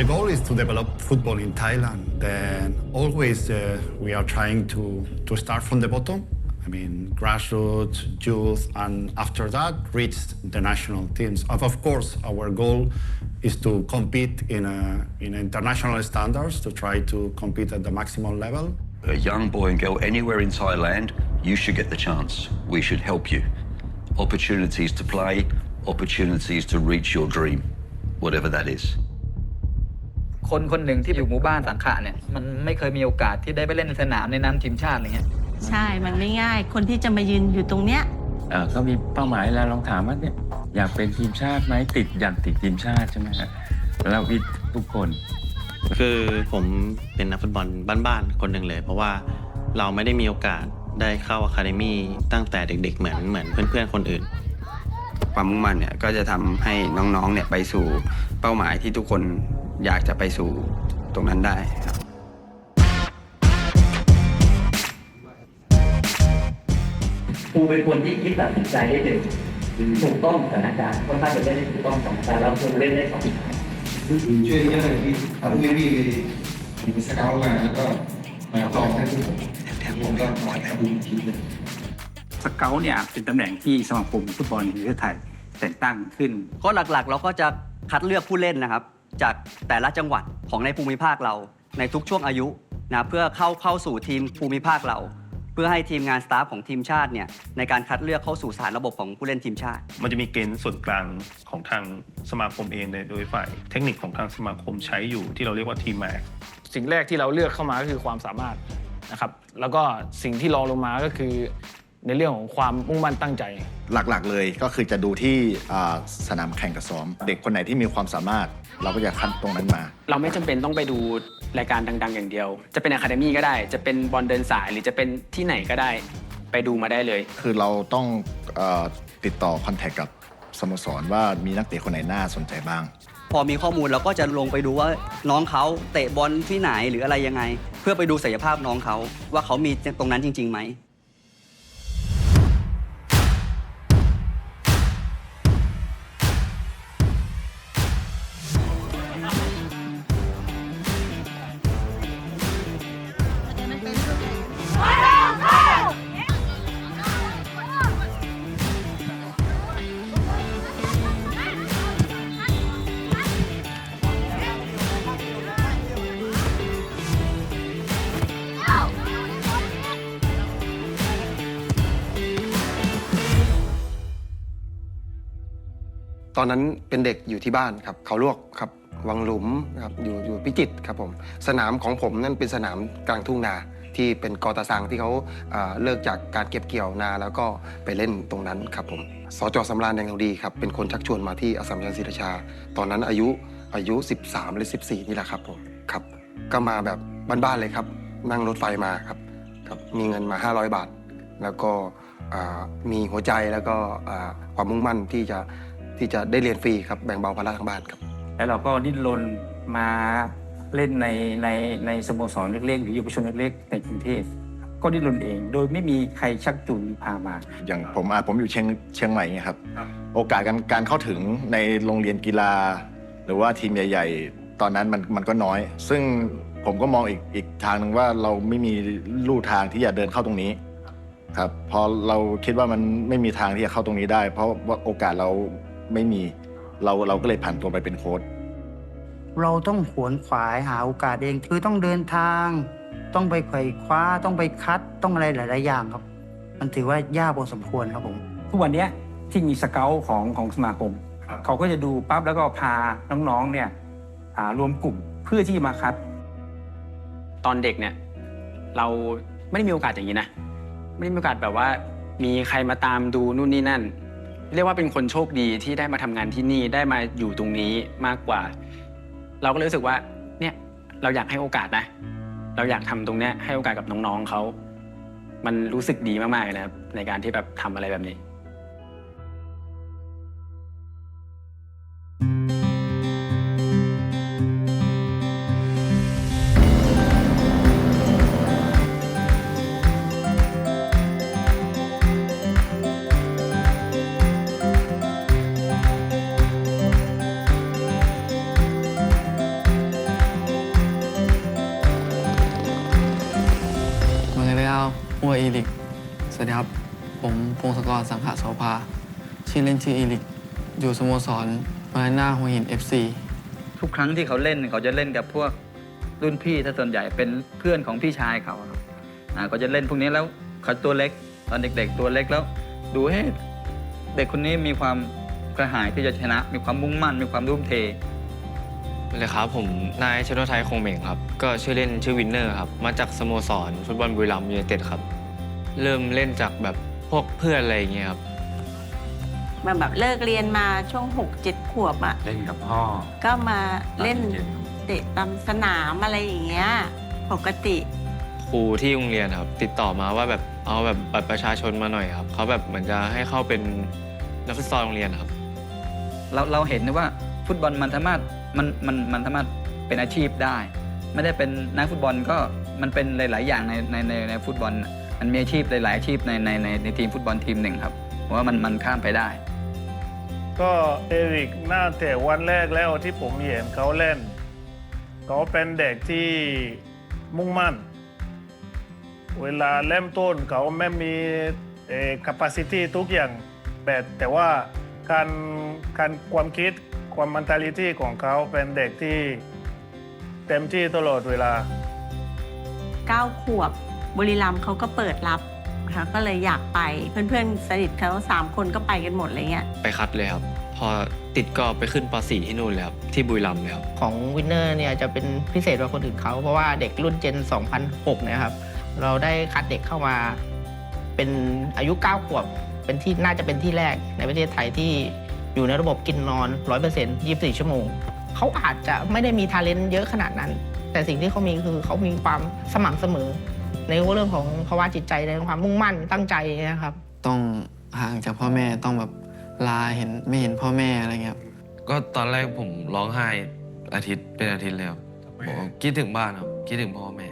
is to develop football in Thailand. Then always uh, we are trying to, to start from the bottom. I mean, grassroots, youth, and after that, reach the national teams. Of, of course, our goal is to compete in, a, in international standards, to try to compete at the maximum level. A young boy and girl anywhere in Thailand, you should get the chance. We should help you. Opportunities to play, opportunities to reach your dream, whatever that is. คนคนหนึ่งที่อยู่หมู่บ้านสังขะเนี่ยมันไม่เคยมีโอกาสที่ได้ไปเล่นในสนามในนามทีมชาติอะไรเงี้ยใช่ มันไม่ง่าย คนที่จะมายืนอยู่ตรงเนี้ย เอ่อก็มีเป้าหมายแล้วลองถามว่าเนี่ยอยากเป็นทีมชาติไหมติดอยากติดทีมชาติใช่ไหมฮะแล้ววิทย์ทุกคน คือผมเป็นนักฟุตบอลบ้านๆคนหนึ่งเลย เพราะว่าเราไม่ได้มีโอกาสได้เข้าอะคาเดมี่ตั้งแต่เด็กๆ เหมือนเหมือนเพื่อนๆคนอื่น ความมุ่งมั่นเนี่ยก็จะทำให้น้องๆเนี่ยไปสู่ เป้าหมายที่ทุกคนอยากจะไปสู่ตรงนั้นได้ครับครูเป็นคนที่คิดตัดสินใจได้เร็วถูกต้องสถานการณ์ค่อนข้างจะเล่นได้ถูกต้องสถานการณ์แล้วครูเล่นได้สองทางช่วยเยอะเลยพี่ทำให้พี่มีสเกลมาแล้วก็มาลองให้ผมผมก็มาทำทีเลยสเกลเนี่ยเป็นตำแหน่งที่สมาคมฟุตบอลแห่งประเทศไทยแต่งตั้งขึ้น ก็หลักๆ เราก็จะ คัดเลือกผู้เล่นนะครับ จากแต่ละจังหวัดของในภูมิภาคเรา ในทุกช่วงอายุนะเพื่อเข้าเข้าสู่ทีมภูมิภาคเรา เพื่อให้ทีมงานสตาฟของทีมชาติเนี่ยในการคัดเลือกเข้าสู่สารระบบของผู้เล่นทีมชาติ มันจะมีเกณฑ์ส่วนกลางของทางสมาคมเองเนี่ยโดยฝ่ายเทคนิคของทางสมาคมใช้อยู่ที่เราเรียกว่าทีมแม็กสิ่งแรกที่เราเลือกเข้ามาก็คือความสามารถนะครับแล้วก็สิ่งที่รองลงมาก็คือ ในเรื่องของความมุ่งมั่นตั้งใจ หลักๆเลยก็คือจะดูที่อ่าสนามแข่งกับซ้อม เด็กคนไหนที่มีความสามารถ เราก็จะคัดตรงนั้นมา เราไม่จำเป็นต้องไปดูรายการดัง ๆ อย่างเดียว จะเป็นอะคาเดมี่ก็ได้ จะเป็นบอลเดินสายหรือจะเป็นที่ไหนก็ได้ ไปดูมาได้เลย คือเราต้องเออติดต่อคอนแทคกับสโมสรว่ามีนักเตะคนไหนน่าสนใจบ้าง พอมีข้อมูลเราก็จะลงไปดูว่าน้องเขาเตะบอลที่ไหนหรืออะไรยังไง เพื่อไปดูศักยภาพน้องเขาว่าเขามีตรงนั้นจริงๆไหม อนนั้นเป็นเด็กอยู่ที่บ้านครับ เขาลวกครับวังหลุมครับอยู่อยู่พิจิตรครับผมสนามของผมนั่นเป็นสนามกลางทุ่งนาที่เป็นกอตาซังที่เขาอ่าเลิกจากการเก็บเกี่ยวนาแล้วก็ไปเล่นตรงนั้นครับผมสจสำราญแดงทองดีครับเป็นคนชักชวนมาที่อสสัมชัญศรีราชา ตอนนั้นอายุอายุ 13 หรือ 14 นี่แหละครับผมครับ ก็มาแบบบ้านๆเลยครับ นั่งรถไฟมาครับครับมีเงินมา 500 บาท แล้วก็อ่ามีหัวใจแล้วก็อ่าความมุ่งมั่นที่จะ ที่จะได้เรียนฟรีครับแบ่งเบาภาระทางบ้านครับ แล้วเราก็ดิ้นรนมาเล่นในในในสโมสรเล็กๆหรือเยาวชนเล็กๆในกรุงเทพก็ดิ้นรนเอง โดยไม่มีใครชักจูงหรือพามา อย่างผมอะผมอยู่เชียงเชียงใหม่เนี่ยครับ โอกาสการการเข้าถึงในโรงเรียนกีฬา หรือว่าทีมใหญ่ ๆ ตอนนั้นมันมันก็น้อย ซึ่งผมก็มองอีกอีกทางหนึ่งว่าเราไม่มีลู่ทางที่จะเดินเข้าตรงนี้ครับพอเราคิดว่ามันไม่มีทางที่จะเข้าตรงนี้ได้ เพราะว่าโอกาสเรา ไม่มี เราเราก็เลยผ่านตัวไปเป็นโค้ชเราต้องขวนขวายหาโอกาสเองคือต้องเดินทาง ต้องไปไขว่คว้าต้องไปคัดต้องอะไรหลาย ๆ อย่างครับ มันถือว่ายากพอสมควรครับผมทุกวันเนี้ยที่มีสเกลของของสมาคม เขาก็จะดูปั๊บแล้วก็พาน้องๆเนี่ยอ่ารวมกลุ่มเพื่อที่จะมาคัด ตอนเด็กเนี่ยเราไม่ได้มีโอกาสอย่างนี้นะ ไม่ได้มีโอกาสแบบว่า มีใครมาตามดูนู่นนี่นั่น เรียกว่าเป็นคนโชคดีที่ได้มาทำงานที่นี่ได้มาอยู่ตรงนี้มากกว่า เราก็เลยรู้สึกว่าเนี่ยเราอยากให้โอกาสนะ เราอยากทำตรงเนี้ยให้โอกาสกับน้องๆเขา มันรู้สึกดีมากๆเลยนะครับในการที่แบบทำอะไรแบบนี้ อัวอีลิก สวัสดีครับ ผมพงศกรสังขะโสภา ชื่อเล่นชื่ออีลิก อยู่สโมสรมาหน้าหัวหิน FC ทุกครั้งที่เขาเล่นเขาจะเล่นกับพวกรุ่นพี่ถ้าส่วนใหญ่เป็นเพื่อนของพี่ชายเขาครับอ่าก็จะเล่นพวกนี้แล้วเขาตัวเล็กตอนเด็ก ๆ ตัวเล็กแล้ว ดูเฮ้ยเด็กคนนี้มีความกระหายที่จะชนะ มีความมุ่งมั่น มีความรุ่มเทเลยครับผมนายชนไทยคงเหม่งครับ ก็ชื่อเล่นชื่อวินเนอร์ครับ มาจากสโมสรฟุตบอลบุรีรัมย์ยูไนเต็ดครับ เริ่มเล่นจากแบบพวกเพื่อนอะไรอย่างเงี้ยครับมันแบบเลิกเรียนมาช่วงหกเจ็ดขวบอะเล่นกับพ่อก็มาเล่นเตะตามสนามอะไรอย่างเงี้ยปกติ ครูที่โรงเรียนครับ ติดต่อมาว่าแบบเอาแบบบัตรประชาชนมาหน่อยครับเขาแบบเหมือนจะให้เข้าเป็นนักฟุตซอลโรงเรียนครับ เราเราเห็นนะว่าฟุตบอลมันสามารถมันมันมันสามารถเป็นอาชีพได้ ไม่ได้เป็นนักฟุตบอลก็มันเป็นหลาย ๆ อย่างในในในในฟุตบอลน่ะ มันมีอาชีพหลาย ๆ อาชีพในในในในทีมฟุตบอลทีมหนึ่งครับผมว่ามันมันข้ามไปได้ ก็เอริกน่าแต่วันแรกแล้วที่ผมเห็นเขาเล่น เขาเป็นเด็กที่มุ่งมั่น เวลาเริ่มต้นเขาไม่มีเอ่อ capacity ทุกอย่างแต่แต่ว่าการการความคิดความ mentality ของเขาเป็นเด็กที่เต็มที่ตลอดเวลา 9 ขวบ บุรีรัมย์เขาก็เปิดรับนะคะก็เลยอยากไปเพื่อนๆสนิทเขาสามคนก็ไปกันหมดอะไรเงี้ยไปคัดเลยครับ พอติดก็ไปขึ้นป .4 ที่นู่นเลยครับที่บุรีรัมย์เลยครับของวินเนอร์เนี่ยจะเป็นพิเศษกว่าคนอื่นเขาเพราะว่าเด็กรุ่นเจน 2006เนี่ยครับเราได้คัดเด็กเข้ามาเป็นอายุ 9 ขวบ เป็นที่น่าจะเป็นที่แรกในประเทศไทยที่อยู่ในระบบกินนอน 100% 24 ชั่วโมง เขาอาจจะไม่ได้มีทาเลนต์เยอะขนาดนั้น แต่สิ่งที่เขามีคือเขามีความสม่ำเสมอ ในเรื่องของภาวะจิตใจในความมุ่งมั่นตั้งใจนะครับ ต้องห่างจากพ่อแม่ต้องแบบลาเห็นไม่เห็นพ่อแม่อะไรเงี้ยครับก็ตอนแรกผมร้องไห้อาทิตย์เป็นอาทิตย์เลยครับบอกว่าคิดถึงบ้านครับ คิดถึงพ่อแม่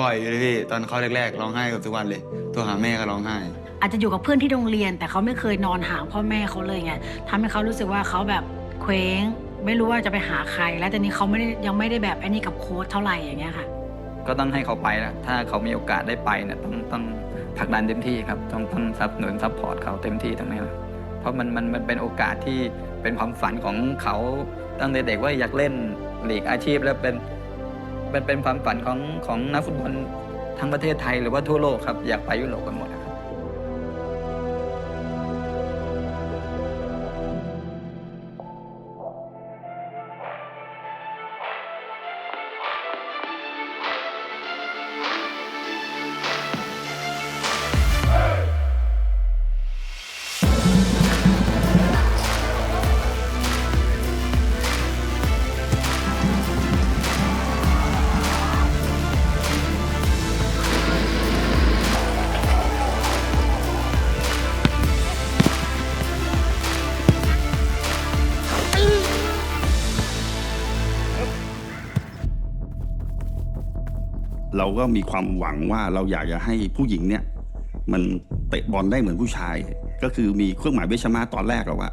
บ่อยเลยพี่ตอนเข้าแรกๆร้องไห้กับทุกวันเลยตัวหาแม่ก็ร้องไห้ อาจจะอยู่กับเพื่อนที่โรงเรียน แต่เขาไม่เคยนอนห่างพ่อแม่เขาเลยไงทำให้เขารู้สึกว่าเขาแบบเคว้ง ไม่รู้ว่าจะไปหาใคร แล้วตอนนี้เขาไม่ได้ยังไม่ได้แบบไอ้นี่กับโค้ชเท่าไหร่อย่างเงี้ยค่ะ ก็ต้องให้เขาไปนะถ้าเขามีโอกาสได้ไปเนี่ยต้องต้องผลักดันเต็มที่ครับ ต้องต้องสนับสนุนซัพพอร์ตเขาเต็มที่ตรงนี้นะเพราะมันมันมันเป็นโอกาสที่เป็นความฝันของเขาตั้งแต่เด็กว่าอยากเล่นลีกอาชีพแล้วเป็นเป็นเป็นความฝันของของนักฟุตบอลทั้งประเทศไทยหรือว่าทั่วโลกครับอยากไปยุโรปกันหมด เราก็มีความหวังว่าเราอยากจะให้ผู้หญิงเนี่ย มันเตะบอลได้เหมือนผู้ชาย ก็คือมีเครื่องหมายเวชมาตอนแรกเราว่า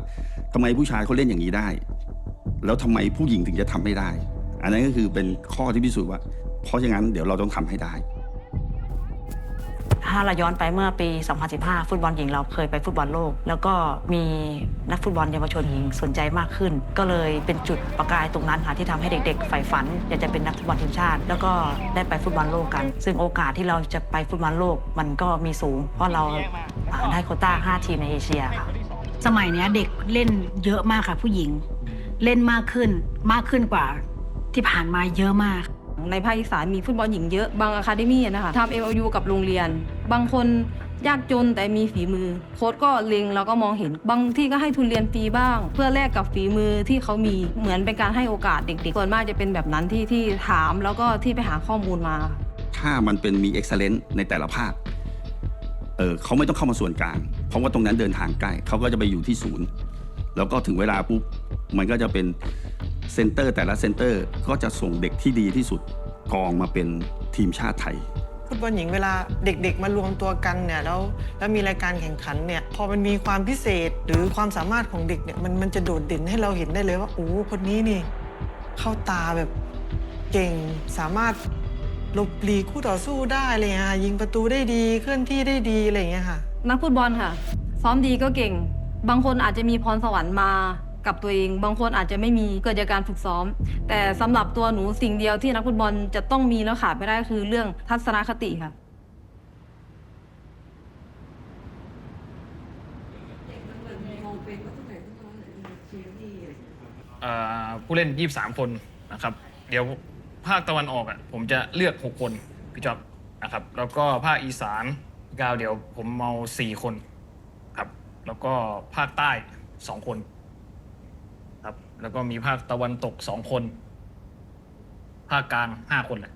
ทำไมผู้ชายเขาเล่นอย่างนี้ได้ แล้วทำไมผู้หญิงถึงจะทำไม่ได้ อันนั้นก็คือเป็นข้อที่พิสูจน์ว่า เพราะฉะนั้นเดี๋ยวเราต้องทำให้ได้ ถ้าเราย้อนไปเมื่อปี 2015 ฟุตบอลหญิงเราเคยไปฟุตบอลโลก แล้วก็มีนักฟุตบอลเยาวชนหญิงสนใจมากขึ้น ก็เลยเป็นจุดประกายตรงนั้นค่ะที่ทำให้เด็กๆใฝ่ฝัน อยากจะเป็นนักฟุตบอลทีมชาติ แล้วก็ได้ไปฟุตบอลโลกกัน ซึ่งโอกาสที่เราจะไปฟุตบอลโลกมันก็มีสูง เพราะเราได้โคต้า 5 ทีมในเอเชียค่ะสมัยนี้เด็กเล่นเยอะมากค่ะผู้หญิง เล่นมากขึ้นมากขึ้นกว่าที่ผ่านมาเยอะมาก ในภาคอีสานมีฟุตบอลหญิงเยอะบางอะคาเดมี่นะคะทำเอ็มยูกับโรงเรียน บางคนยากจนแต่มีฝีมือ โค้ชก็เล็งแล้วก็มองเห็นบางที่ก็ให้ทุนเรียนฟรีบ้าง เพื่อแลกกับฝีมือที่เขามีเหมือนเป็นการให้โอกาสเด็กๆส่วนมากจะเป็นแบบนั้นที่ที่ถามแล้วก็ที่ไปหาข้อมูลมา ถ้ามันเป็นมี excellence ในแต่ละภาคเออเขาไม่ต้องเข้ามาส่วนกลางเพราะว่าตรงนั้นเดินทางใกล้เขาก็จะไปอยู่ที่ศูนย์ แล้วก็ถึงเวลาปุ๊บมันก็จะเป็นเซนเตอร์แต่ละเซนเตอร์ก็จะส่งเด็กที่ดีที่สุดกองมาเป็นทีมชาติไทยฟุตบอลหญิงเวลาเด็กๆ มารวมตัวกันเนี่ยแล้วแล้วมีรายการแข่งขันเนี่ยพอมันมีความพิเศษหรือความสามารถของเด็กเนี่ยมันมันจะโดดเด่นให้เราเห็นได้เลยว่าโอ้คนนี้นี่ เข้าตาแบบเก่งสามารถหลบหลีกคู่ต่อสู้ได้อะไรอย่างเงี้ยค่ะยิงประตูได้ดีเคลื่อนที่ได้ดีอะไรอย่างเงี้ยค่ะ นักฟุตบอลค่ะซ้อมดีก็เก่ง บางคนอาจจะมีพรสวรรค์มากับตัวเอง บางคนอาจจะไม่มีเกิดจากการฝึกซ้อม แต่สำหรับตัวหนูสิ่งเดียวที่นักฟุตบอลจะต้องมีแล้วขาดไม่ได้คือเรื่องทัศนคติค่ะผู้เล่น 23 คนนะครับ เดี๋ยวภาคตะวันออกอะผมจะเลือก 6 คนพี่จ๊อบนะครับ แล้วก็ภาคอีสานกาวเดี๋ยวผมเอา4 คน แล้วก็ภาคใต้2คน ครับ แล้วก็มีภาคตะวันตก2คน ภาคกลาง5คนแหละ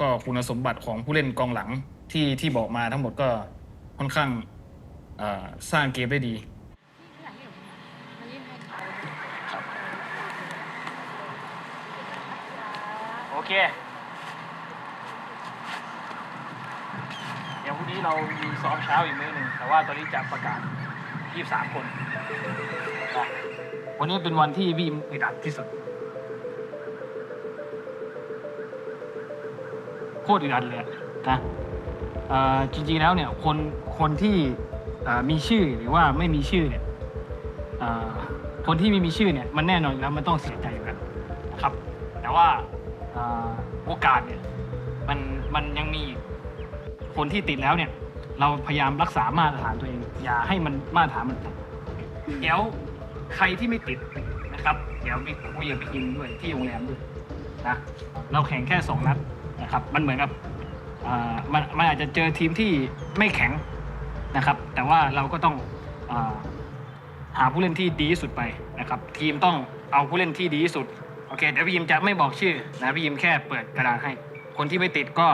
ก็คุณสมบัติของผู้เล่นกองหลังที่ที่บอกมาทั้งหมดก็ค่อนข้างเอ่อสร้างเกมได้ดี โอเค เดี๋ยวพรุ่ง นี้เรามีซ้อมเช้าอีกมื้อหนึ่งแต่ว่าตอนนี้จะประกาศ 23 คนนะวันนี้เป็นวันที่บีมอึดอัดที่สุด โคตรอึดอัดเลยอะนะเอ่อจริงๆแล้วเนี่ยคนคนที่เอ่อมีชื่อหรือว่าไม่มีชื่อเนี่ยเอ่อคนที่ไม่มีชื่อเนี่ยมันแน่นอนอยู่แล้วมันต้องเสียใจอยู่แล้วนะครับ แต่ว่าอ่าโอกาสเนี่ยมันมันยังมีอีก คนที่ติดแล้วเนี่ย เราพยายามรักษามาตรฐานตัวเอง อย่าให้มันมาตรฐานมันตกเดี๋ยวใครที่ไม่ติดนะครับ เดี๋ยวมีคุยกับพี่อิมด้วยที่โรงแรมด้วยนะเราแข่งแค่สองนัดนะครับ มันเหมือนกับอ่ามันมันอาจจะเจอทีมที่ไม่แข็งนะครับ แต่ว่าเราก็ต้องอาหาผู้เล่นที่ดีที่สุดไปนะครับ ทีมต้องเอาผู้เล่นที่ดีที่สุด โอเคเดี๋ยวพี่ยิมจะไม่บอกชื่อนะพี่ยิมแค่เปิดกระดาษให้ คนที่ไม่ติดก็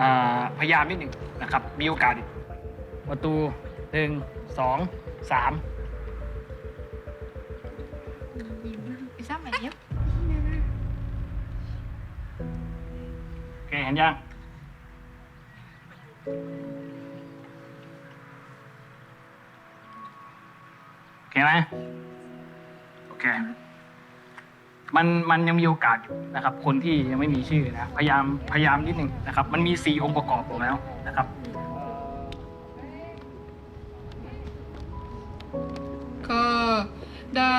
อ่าพยายามนิดหนึ่งนะครับ มีโอกาสอีกประตูหนึ่งสองสามโอเคเห็นยังโอเคไหมโอเค มันมันยังมีโอกาสอยู่นะครับ คนที่ยังไม่มีชื่อนะพยายามพยายามนิดหนึ่งนะครับ มันมีสี่องค์ประกอบอยู่แล้วนะครับ ก็ได้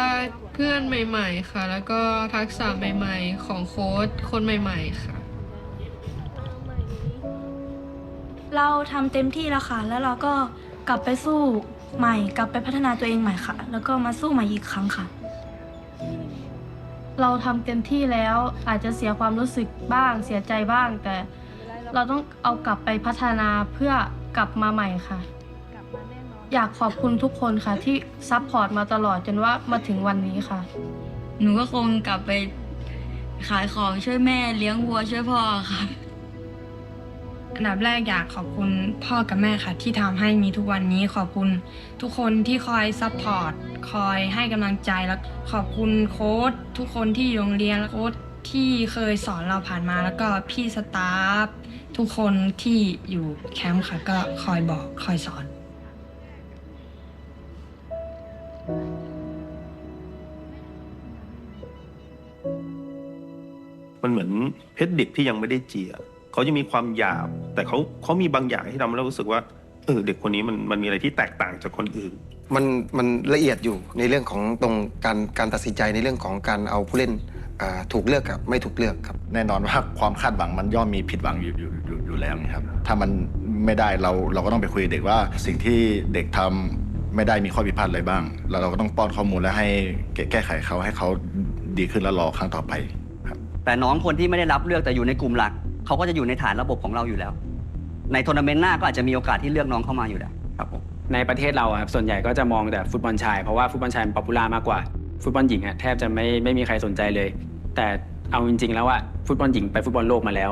เพื่อนใหม่ๆค่ะ แล้วก็ทักษะใหม่ๆ ของโค้ชคนใหม่ๆค่ะ เราทำเต็มที่แล้วค่ะ แล้วเราก็กลับไปสู้ใหม่ กลับไปพัฒนาตัวเองใหม่ค่ะ แล้วก็มาสู้ใหม่อีกครั้งค่ะ เราทำเต็มที่แล้วอาจจะเสียความรู้สึกบ้าง เสียใจบ้าง แต่เราต้องเอากลับไปพัฒนาเพื่อกลับมาใหม่ค่ะอยากขอบคุณทุกคนค่ะ ที่ซัพพอร์ตมาตลอดจนว่ามาถึงวันนี้ค่ะ หนูก็คงกลับไปขายของช่วยแม่เลี้ยงวัวช่วยพ่อค่ะ อันดับแรกอยากขอบคุณพ่อกับแม่ค่ะ ที่ทำให้มีทุกวันนี้ขอบคุณทุกคนที่คอยซัพพอร์ตคอยให้กำลังใจแล้วขอบคุณโค้ชทุกคนที่อยู่โรงเรียนและโค้ชที่เคยสอนเราผ่านมา แล้วก็พี่สตาฟทุกคนที่อยู่แคมป์ค่ะ ก็คอยบอกคอยสอน มันเหมือนเพชรดิบที่ยังไม่ได้เจีย เขาจะมีความหยาบ แต่เขาเขามีบางอย่างที่ทำให้เรารู้สึกว่าเออเด็กคนนี้มันมันมีอะไรที่แตกต่างจากคนอื่น มันมันละเอียดอยู่ในเรื่องของตรงการการตัดสินใจในเรื่องของการเอาผู้เล่นอ่าถูกเลือกกับไม่ถูกเลือกครับ แน่นอนว่าความคาดหวังมันย่อมมีผิดหวังอยู่อยู่อยู่อยู่แล้วนะครับ ถ้ามันไม่ได้เราเราก็ต้องไปคุยกับเด็กว่าสิ่งที่เด็กทำไม่ได้มีข้อผิดพลาดอะไรบ้าง แล้วเราก็ต้องป้อนข้อมูลและให้แก้แก้ไขเขาให้เขาดีขึ้นแล้วรอครั้งต่อไปแต่น้องคนที่ไม่ได้รับเลือกแต่อยู่ในกลุ่มหลัก เขาก็จะอยู่ในฐานระบบของเราอยู่แล้ว ในทัวร์นาเมนต์หน้าก็อาจจะมีโอกาสที่เลือกน้องเข้ามาอยู่แล้วครับผมในประเทศเราอะครับส่วนใหญ่ก็จะมองแต่ฟุตบอลชาย เพราะว่าฟุตบอลชายมันป๊อปปูล่ามากกว่า ฟุตบอลหญิงอะแทบจะไม่ไม่มีใครสนใจเลย แต่เอาจริง ๆ แล้วอะฟุตบอลหญิงไปฟุตบอลโลกมาแล้ว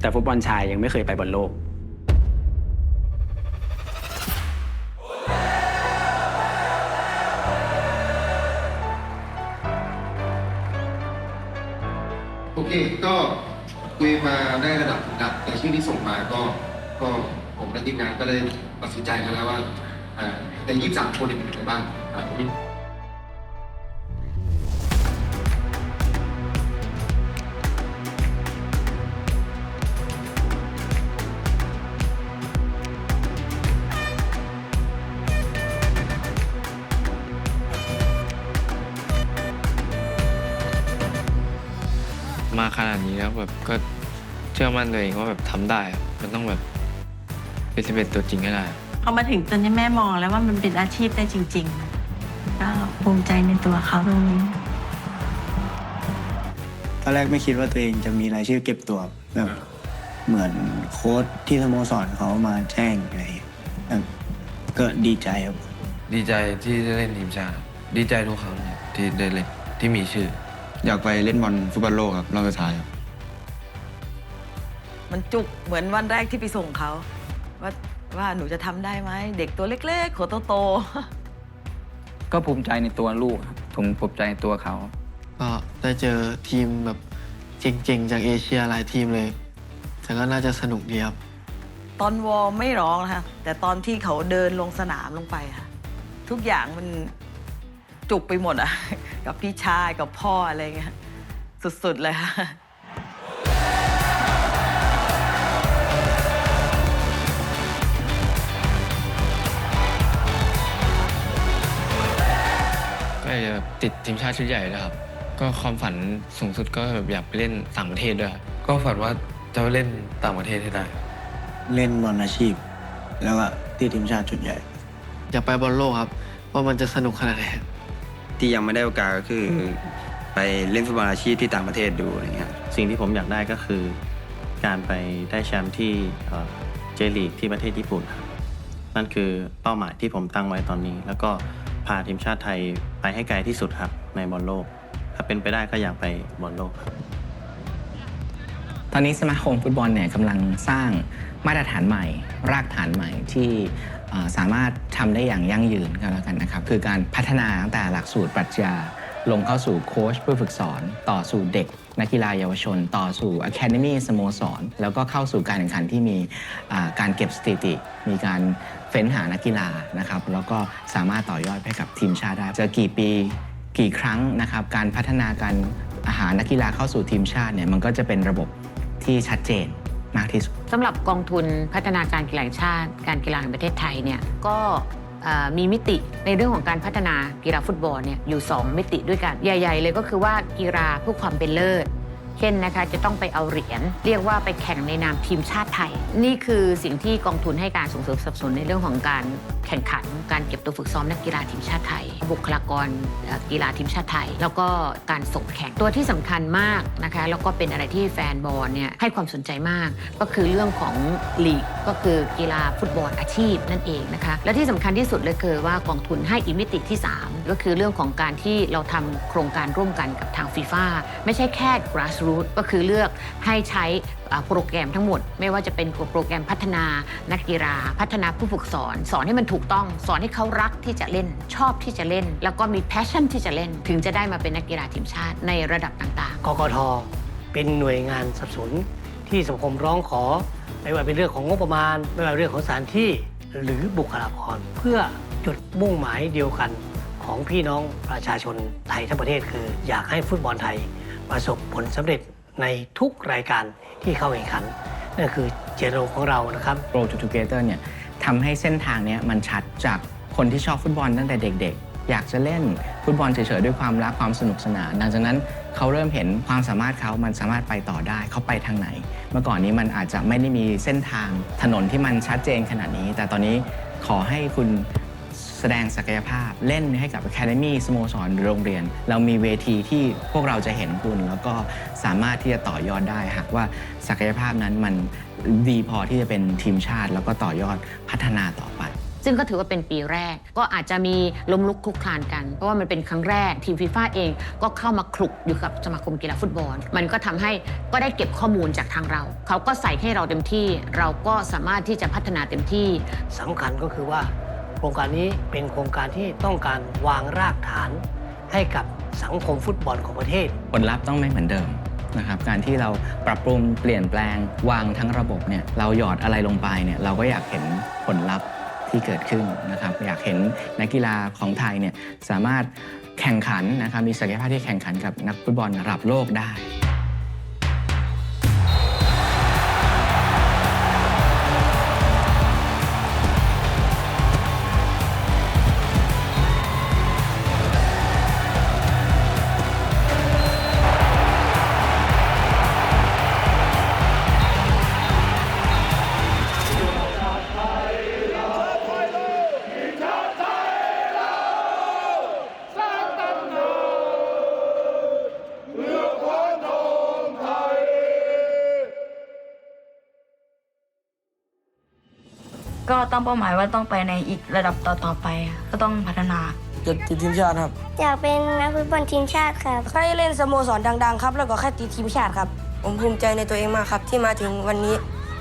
แต่ฟุตบอลชายยังไม่เคยไปบอลโลก โอเคก็ คุยมาได้ระดับดับแต่ชื่อที่ส่งมาก็ก็ผมและทีมงานก็เลยตัดสินใจกันแล้วว่าอ่าใน 23 คนเนี่ยเป็นใครบ้างครับ เชื่อมั่นตัวเองว่าแบบทำได้ครับมันต้องแบบเป็นสิบเอ็ดตัวจริงให้ได้พอมาถึงตอนนี้แม่มองแล้วว่ามันเป็นอาชีพได้จริงๆ ก็ภูมิใจในตัวเขาตรงนี้ ตอนแรกไม่คิดว่าตัวเองจะมีรายชื่อเก็บตัวแบบเหมือนโค้ชที่สโมสรเขามาแจ้งอะไรอย่างเงี้ยแบบก็ดีใจครับ ดีใจที่ได้เล่นทีมชาติ ดีใจทุกครั้งเนี่ยที่ได้เล่นที่มีชื่อ อยากไปเล่นบอลฟุตบอลโลกครับรอบสุดท้ายครับ มันจุกเหมือนวันแรกที่ไปส่งเขาว่าว่าหนูจะทำได้ไหม เด็กตัวเล็กๆหัวโตๆก็ภูมิใจในตัวลูกครับผมภูมิใจในตัวเขา ก็ได้เจอทีมแบบเจ๋งๆ จากเอเชียหลายทีมเลย แต่ก็น่าจะสนุกดีครับตอนวอร์มไม่ร้องนะคะแต่ตอนที่เขาเดินลงสนามลงไปค่ะ ทุกอย่างมันจุกไปหมดอะ กับพี่ชายกับพ่ออะไรเงี้ยสุดๆเลยค่ะากจะติดทีมชาติชุดใหญ่ด้วยครับ ก็ความฝันสูงสุดก็แบบอยากไปเล่นต่างประเทศด้วยครับก็ฝันว่าจะไปเล่นต่างประเทศให้ได้ เล่นบอลอาชีพ แล้วก็ติดทีมชาติชุดใหญ่ อยากไปบอลโลกครับ ว่ามันจะสนุกขนาดไหนที่ยังไม่ได้โอกาสก็คือ ไปเล่นฟุตบอลอาชีพที่ต่างประเทศดูอะไรเงี้ยสิ่งที่ผมอยากได้ก็คือ การไปได้แชมป์ที่เจลีกที่ประเทศญี่ปุ่นครับนั่นคือเป้าหมายที่ผมตั้งไว้ตอนนี้ แล้วก็ พาทีมชาติไทยไปให้ไกลที่สุดครับในบอลโลก ถ้าเป็นไปได้ก็อยากไปบอลโลกครับ ตอนนี้สมาคมฟุตบอลเนี่ยกำลังสร้างมาตรฐานใหม่ รากฐานใหม่ที่สามารถทำได้อย่างยั่งยืนก็แล้วกันนะครับ คือการพัฒนาตั้งแต่หลักสูตรปรัชญาลงเข้าสู่โค้ชเพื่อฝึกสอน ต่อสู่เด็ก นักกีฬาเยาวชน ต่อสู่อะคาเดมี่สโมสร แล้วก็เข้าสู่การแข่งขันที่มีการเก็บสถิติ มีการ เฟ้นหานักกีฬานะครับแล้วก็สามารถต่อยอดให้กับทีมชาติได้จะกี่ปีกี่ครั้งนะครับการพัฒนาการอาหารนักกีฬาเข้าสู่ทีมชาติเนี่ยมันก็จะเป็นระบบที่ชัดเจนมากที่สุดสำหรับกองทุนพัฒนาการกีฬาแห่งชาติ การกีฬาแห่งประเทศไทยเนี่ยก็มีมิติในเรื่องของการพัฒนากีฬาฟุตบอลเนี่ยอยู่ 2 มิติด้วยกันใหญ่ ๆ เลยก็คือว่ากีฬาเพื่อความเป็นเลิศ เช่นนะคะจะต้องไปเอาเหรียญเรียกว่าไปแข่งในนามทีมชาติไทย นี่คือสิ่งที่กองทุนให้การส่งเสริมสนับสนุนในเรื่องของการแข่งขัน การเก็บตัวฝึกซ้อมนักกีฬาทีมชาติไทย บุคลากรกีฬาทีมชาติไทย แล้วก็การส่งแข่งตัวที่สำคัญมากนะคะแล้วก็เป็นอะไรที่แฟนบอลเนี่ยให้ความสนใจมาก ก็คือเรื่องของลีกก็คือกีฬาฟุตบอลอาชีพนั่นเองนะคะและที่สำคัญที่สุดเลยคือว่ากองทุนให้อีมิติที่ 3 ก็คือเรื่องของการที่เราทำโครงการร่วมกันกับทางฟีฟ่าไม่ใช่แค่ grassroots ก็คือเลือกให้ใช้โปรแกรมทั้งหมด ไม่ว่าจะเป็นโปรแกรมพัฒนานักกีฬา พัฒนาผู้ฝึกสอน สอนให้มันถูกต้อง สอนให้เขารักที่จะเล่น ชอบที่จะเล่น แล้วก็มี passion ที่จะเล่น ถึงจะได้มาเป็นนักกีฬาทีมชาติในระดับต่างๆ กกท เป็นหน่วยงานสนับสนุนที่สังคมร้องขอ ไม่ว่าเป็นเรื่องของงบประมาณ ไม่ว่าเรื่องของสถานที่หรือบุคลากรเพื่อจุดมุ่งหมายเดียวกันของพี่น้องประชาชนไทยทั้งประเทศคือ อยากให้ฟุตบอลไทย ประสบผลสำเร็จในทุกรายการที่เข้าแข่งขัน นั่นคือเจตจำนงของเรานะครับ Grow to Together เนี่ยทำให้เส้นทางเนี้ยมันชัดจากคนที่ชอบฟุตบอลตั้งแต่เด็กๆ อยากจะเล่นฟุตบอลเฉยๆ ด้วยความรักความสนุกสนานดังจากนั้นเขาเริ่มเห็นความสามารถเขามันสามารถไปต่อได้เขาไปทางไหน เมื่อก่อนนี้มันอาจจะไม่ได้มีเส้นทางถนนที่มันชัดเจนขนาดนี้ แต่ตอนนี้ขอให้คุณ แสดงศักยภาพเล่นให้กับ Academy สโมสรหรือโรงเรียน เรามีเวทีที่พวกเราจะเห็นคุณ แล้วก็สามารถที่จะต่อยอดได้หากว่าศักยภาพนั้นมันดีพอที่จะเป็นทีมชาติ แล้วก็ต่อยอดพัฒนาต่อไปซึ่งก็ถือว่าเป็นปีแรก ก็อาจจะมีล้มลุกคลุกคลานกัน เพราะว่ามันเป็นครั้งแรกทีมฟีฟ่าเองก็เข้ามาคลุกอยู่กับสมาคมกีฬาฟุตบอล มันก็ทำให้ก็ได้เก็บข้อมูลจากทางเรา เขาก็ใส่ให้เราเต็มที่ เราก็สามารถที่จะพัฒนาเต็มที่สำคัญก็คือว่าโค รงการนี้เป็นโครงการที่ต้องการวางรากฐานให้กับสังคมฟุตบอลของประเทศ ผลลัพธ์ต้องไม่เหมือนเดิมนะครับการที่เราปรับปรุงเปลี่ยนแปลงวางทั้งระบบเนี่ยเราหยอดอะไรลงไปเนี่ยเราก็อยากเห็นผลลัพธ์ที่เกิดขึ้นนะครับอยากเห็นนักกีฬาของไทยเนี่ยสามารถแข่งขันนะครับมีศักยภาพที่แข่งขันกับนักฟุตบอลระดับโลกได้ ก็ตั้งเป้าหมายว่าต้องไปในอีกระดับต่อๆไปค่ะก็ต้องพัฒนา จะติดทีมชาติครับ อยากเป็นนักฟุตบอลทีมชาติครับ ใครเล่นสโมสรดังๆครับ แล้วก็แค่ติดทีมชาติครับ ผมภูมิใจในตัวเองมากครับ ที่มาถึงวันนี้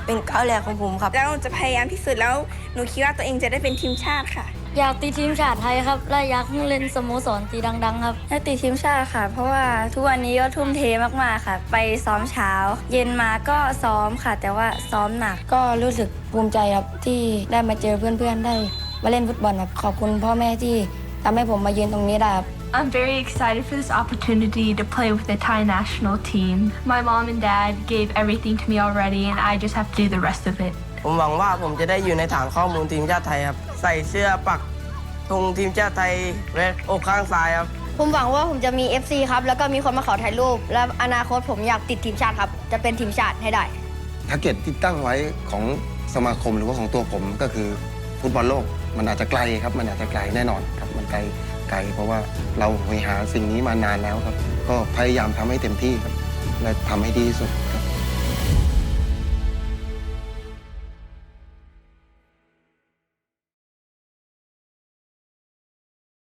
เป็นก้าวแรกของผมครับ แล้วจะพยายามที่สุดแล้วหนูคิดว่าตัวเองจะได้เป็นทีมชาติค่ะ อยากติดทีมชาติไทยครับ และอยากเล่นสโมสรตีดัง ๆ ครับอยากติดทีมชาติค่ะ เพราะว่าทุกวันนี้ก็ทุ่มเทมากๆค่ะ ไปซ้อมเช้า เย็นมาก็ซ้อมค่ะ แต่ว่าซ้อมหนักก็รู้สึก ภูมิใจครับที่ได้มาเจอเพื่อนๆ ได้มาเล่นฟุตบอลครับขอบคุณพ่อแม่ที่ทำให้ผมมายืนตรงนี้ได้ครับ I'm very excited for this opportunity to play with the Thai national team. My mom and dad gave everything to me already, and I just have to do the rest of it. ผมหวังว่าผมจะได้อยู่ในฐานข้อมูลทีมชาติไทยครับ ใส่เสื้อปักธงทีมชาติไทยและอกข้างซ้ายครับ ผมหวังว่าผมจะมี FC ครับ แล้วก็มีคนมาขอถ่ายรูป และอนาคตผมอยากติดทีมชาติครับ จะเป็นทีมชาติให้ได้ทาร์เก็ตที่ตั้งไว้ของ สมาคมหรือว่าของตัวผมก็คือฟุตบอลโลกมันอาจจะไกลครับ มันอาจจะไกลแน่นอนครับ มันไกลไกล เพราะว่าเราหยหาสิ่งนี้มานานแล้วครับ ก็พยายามทำให้เต็มที่ครับ และทำให้ดีที่สุด